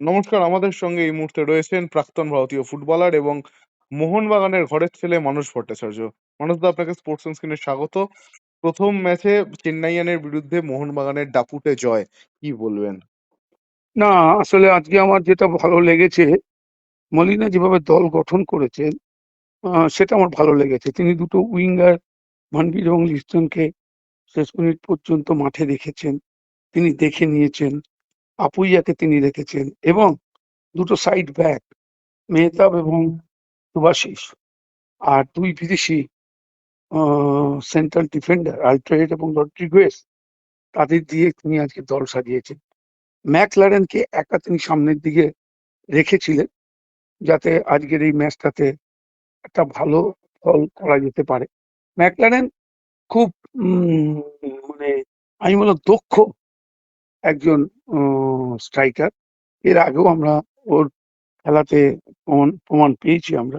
নমস্কার, আমাদের সঙ্গে এই মুহূর্তে রয়েছেন প্রাক্তন ভারতীয় ফুটবলার এবং মোহনবাগানের ঘরের ছেলে মানস ভট্টাচার্য। মানসদা আপনাকে স্পোর্টস স্ক্রিনে স্বাগত। প্রথম ম্যাচে চেন্নাইয়ানের বিরুদ্ধে মোহনবাগানের দাপুটে জয়, কি বলবেন? না, আসলে আজকে আমার যেটা ভালো লেগেছে, মলিনা যেভাবে দল গঠন করেছেন সেটা আমার ভালো লেগেছে। তিনি দুটো উইঙ্গার মানবীর এবং লিস্টনকে শেষ মিনিট পর্যন্ত মাঠে রেখেছেন তিনি দেখে নিয়েছেন। আপুইয়াকে তিনি রেখেছেন এবং দুটো সাইড ব্যাক মেহতাব এবং সুভাশিস আর দুই বিদেশি সেন্ট্রাল ডিফেন্ডার আলট্রেড এবং রড্রিগুয়েস তাদের দিয়ে তিনি আজকে দল সাজিয়েছেন। ম্যাকলারেনকে একা তিনি সামনের দিকে রেখেছিলেন যাতে আজকের এই ম্যাচটাতে একটা ভালো ফল করা যেতে পারে। ম্যাকলারেন খুব মানে আমি বলব দক্ষ একজন স্ট্রাইকার এর আগেও আমরা ওর খেলাতে প্রমাণ প্রমাণ পেয়েছি আমরা।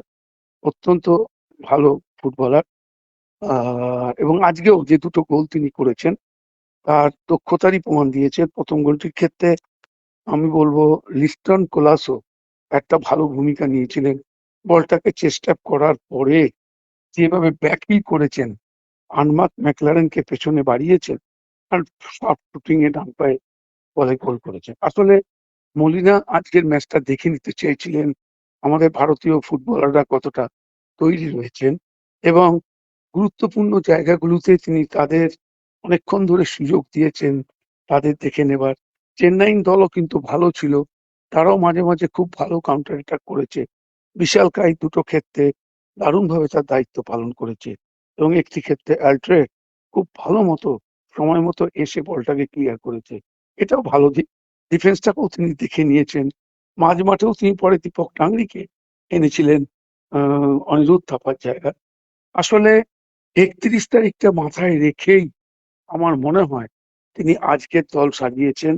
অত্যন্ত ভালো ফুটবলার। এবং আজকেও যে দুটো গোল তিনি করেছেন, তার দক্ষতারই প্রমাণ দিয়েছেন। প্রথম গোলটির ক্ষেত্রে আমি বলব, লিস্টন কোলাসো একটা ভালো ভূমিকা নিয়েছিলেন। বলটাকে চেষ্টা করার পরে যেভাবে ব্যাকিং করেছেন, আনমার্ক ম্যাকলারেনকে পেছনে বাড়িয়েছেন, আর শুটিং এ ডান পায়ে বলে গোল করেছেন আসলে মলিনা আজকের ম্যাচটা দেখে নিতে চেয়েছিলেন আমাদের ভারতীয় ফুটবলাররা কতটা তৈরি রয়েছেন এবং গুরুত্বপূর্ণ জায়গাগুলোতে তিনি তাদের অনেকক্ষণ ধরে সুযোগ দিয়েছেন তাদের দেখে নেবার। চেন্নাইন দলও কিন্তু ভালো ছিল, তারাও মাঝে মাঝে খুব ভালো কাউন্টার অ্যাটাক করেছে। বিশাল কাই দুটো ক্ষেত্রে দারুণভাবে তার দায়িত্ব পালন করেছে এবং একটি ক্ষেত্রে অ্যালট্রেড খুব ভালো মতো সময় মতো এসে বলটাকে ক্লিয়ার করেছে। এটাও ভালো দিক ডিফেন্সটাকেও তিনি দেখে নিয়েছেন। মাঝ মাঠেও তিনি পরে দীপক টাংরিকে এনেছিলেন অনিরুদ্ধ থাপার জায়গা। আসলে একত্রিশ তারিখটা মাথায় রেখেই আমার মনে হয় তিনি আজকের দল সাজিয়েছেন।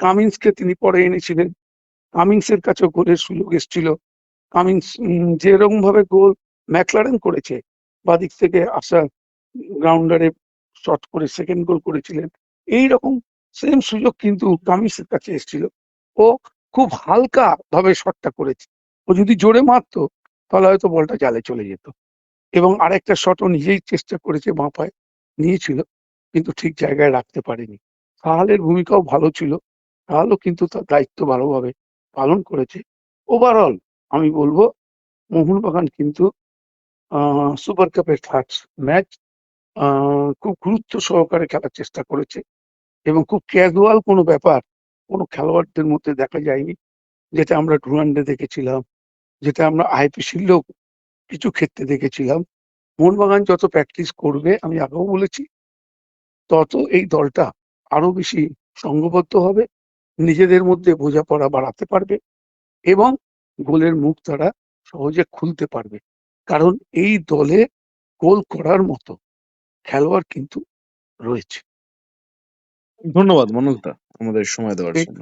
কামিন্সকে তিনি পরে এনেছিলেন। কামিন্সের কাছে গোলের সুযোগ এসেছিল। কামিন্স যেরকম ভাবে গোল ম্যাকলারেন করেছে, বাদিক থেকে আসা গ্রাউন্ডারে শট করে সেকেন্ড গোল করেছিলেন এই রকম সেম সুযোগ কিন্তু কামিন্সের কাছে এসেছিল। ও খুব হালকা ভাবে শটটা করেছে। ও যদি জোরে মারতো, তাহলে হয়তো বলটা জালে চলে যেত। এবং আরেকটা শট ও নিজেই চেষ্টা করেছে বাঁ পায়ে নিয়েছিল, কিন্তু ঠিক জায়গায় রাখতে পারেনি। সাহালের ভূমিকাও ভালো ছিল। সাহালও কিন্তু তার দায়িত্ব ভালোভাবে পালন করেছে। ওভারঅল আমি বলব, মোহনবাগান কিন্তু সুপার কাপের থার্ড ম্যাচ খুব গুরুত্ব সহকারে খেলার চেষ্টা করেছে। এবং খুব ক্যাজুয়াল কোনো ব্যাপার, কোনো খেলোয়াড়দের মধ্যে দেখা যায়নি। যেটা আমরা ডুরান্ডে দেখেছিলাম, যেটা আমরা আইপিসিলেও কিছু ক্ষেত্রে দেখেছিলাম। মোহনবাগান যত প্র্যাকটিস করবে, আমি আগেও বলেছি, তত এই দলটা আরও বেশি সংঘবদ্ধ হবে, নিজেদের মধ্যে বোঝাপড়া বাড়াতে পারবে এবং গোলের মুখ তারা সহজে খুলতে পারবে। কারণ এই দলে গোল করার মতো খেলোয়াড় কিন্তু রয়েছে। ধন্যবাদ মনোজদা আমাদের সময় দেওয়ার। জন্য